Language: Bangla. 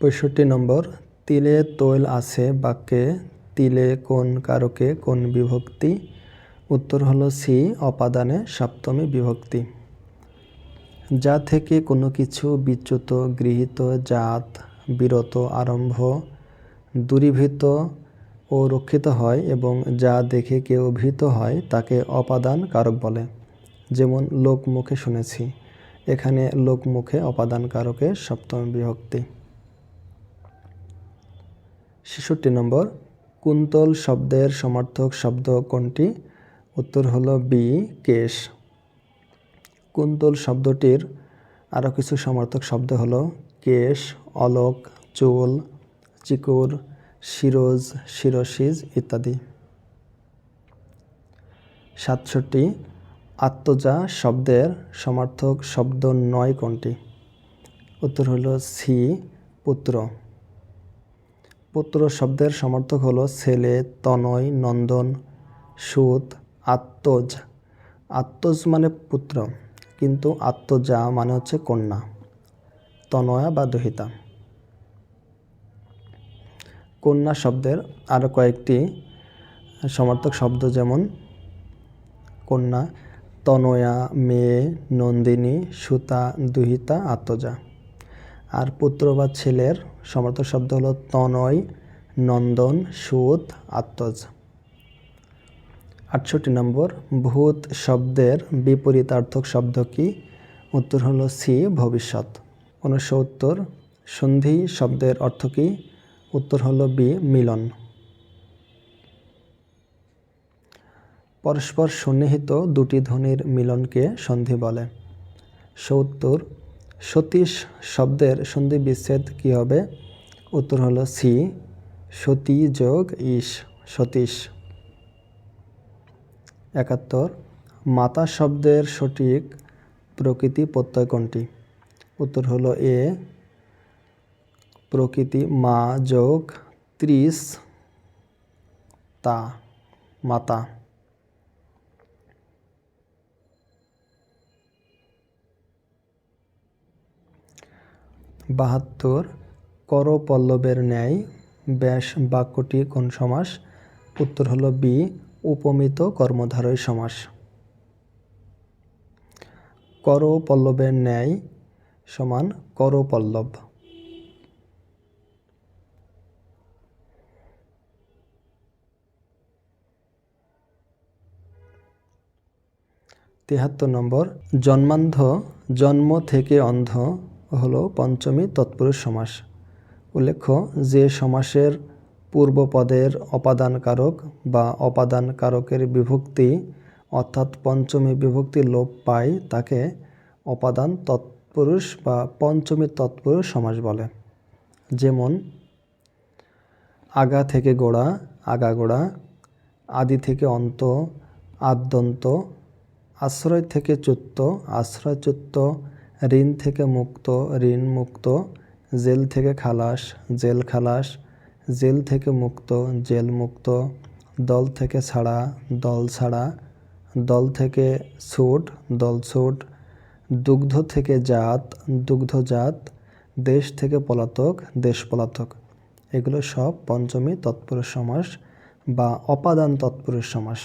পঁয়ষট্টি নম্বর, তিলে তৈল আছে বাক্যে, তিলে কোন কারকে কোন বিভক্তি? উত্তর হলো সি, অপাদানে সপ্তমী বিভক্তি। যা থেকে কোনো কিছু বিচ্যুত, গৃহীত, জাত, বিরত, আরম্ভ, দূরীভূত ও রক্ষিত হয় এবং যা দেখে কেউ ভীত হয় তাকে অপাদান কারক বলে। যেমন লোকমুখে শুনেছি, এখানে লোকমুখে অপাদান কারকের সপ্তম বিভক্তি। ছেষট্টি নম্বর, কুন্তল শব্দের সমার্থক শব্দ কোনটি? উত্তর হলো বি, কেশ। কুন্তল শব্দটির আরও কিছু সমার্থক শব্দ হলো কেশ, অলোক, চোল, চিকুর, শিরোজ শিরোশিজ ইত্যাদি। সাতষট্টি, আত্মজা শব্দের সমার্থক শব্দ নয় কোনটি? উত্তর হলো সি, পুত্র। পুত্র শব্দের সমার্থক হলো ছেলে, তনয়, নন্দন সুত আত্মজ। আত্মজ মানে পুত্র, কিন্তু আত্মজা মানে হচ্ছে কন্যা, তনয়া বা দহিতা। কন্যা শব্দের আরও কয়েকটি সমার্থক শব্দ যেমন কন্যা, তনয়া, মেয়ে, নন্দিনী, সুতা, দুহিতা, আত্মজা। আর পুত্র বা ছেলের সমার্থক শব্দ হলো তনয়, নন্দন সুত আত্মজ। আটষট্টি নম্বর, ভূত শব্দের বিপরীতার্থক শব্দ কি? উত্তর হলো সি, ভবিষ্যৎ। উনসত্তর সন্ধি শব্দের অর্থ কী? উত্তর হলো বি, মিলন। পরস্পর সন্নিহিত দুটি ধ্বনির মিলনকে সন্ধি বলে। সত্তর সতীশ শব্দের সন্ধি বিচ্ছেদ কী হবে? উত্তর হলো সি, সতী যোগ ইস, সতীশ। একাত্তর, মাতা শব্দের সঠিক প্রকৃতি প্রত্যয় কোনটি? উত্তর হলো এ, প্রকৃতি মা যোগ ত্রিশ তা, মাতা। বাহাত্তর করপল্লবের ন্যায় ব্যাস বাক্যটি কোন সমাস? উত্তর হল বি, উপমিত কর্মধারয় সমাস। করপল্লবের ন্যায় সমান করপল্লব। তেহাত্তর নম্বর, জন্মান্ধ, জন্ম থেকে অন্ধ হলো পঞ্চমী তৎপুরুষ সমাস। উল্লেখ্য, যে সমাসের পূর্বপদের অপাদান কারক বা অপাদান কারকের বিভক্তি, অর্থাৎ পঞ্চমী বিভক্তি লোপ পায়, তাকে অপাদান তৎপুরুষ বা পঞ্চমী তৎপুরুষ সমাস বলে। যেমন, আগা থেকে গোড়া আগাগোড়া আদি থেকে অন্ত, আদ্যন্ত, আশ্রয় থেকে চুত্ত আশ্রয়চ্যুত ঋণ থেকে মুক্ত, ঋণ মুক্ত, জেল থেকে খালাস, জেল খালাস, জেল থেকে মুক্ত, জেল মুক্ত, দল থেকে ছাড়া, দল ছাড়া, দল থেকে ছুট, দল ছুট, দুগ্ধ থেকে জাত দুগ্ধজাত দেশ থেকে পলাতক, দেশ পলাতক। এগুলো সব পঞ্চমী তৎপুরুষ সমাস বা অপাদান তৎপুরুষ সমাস।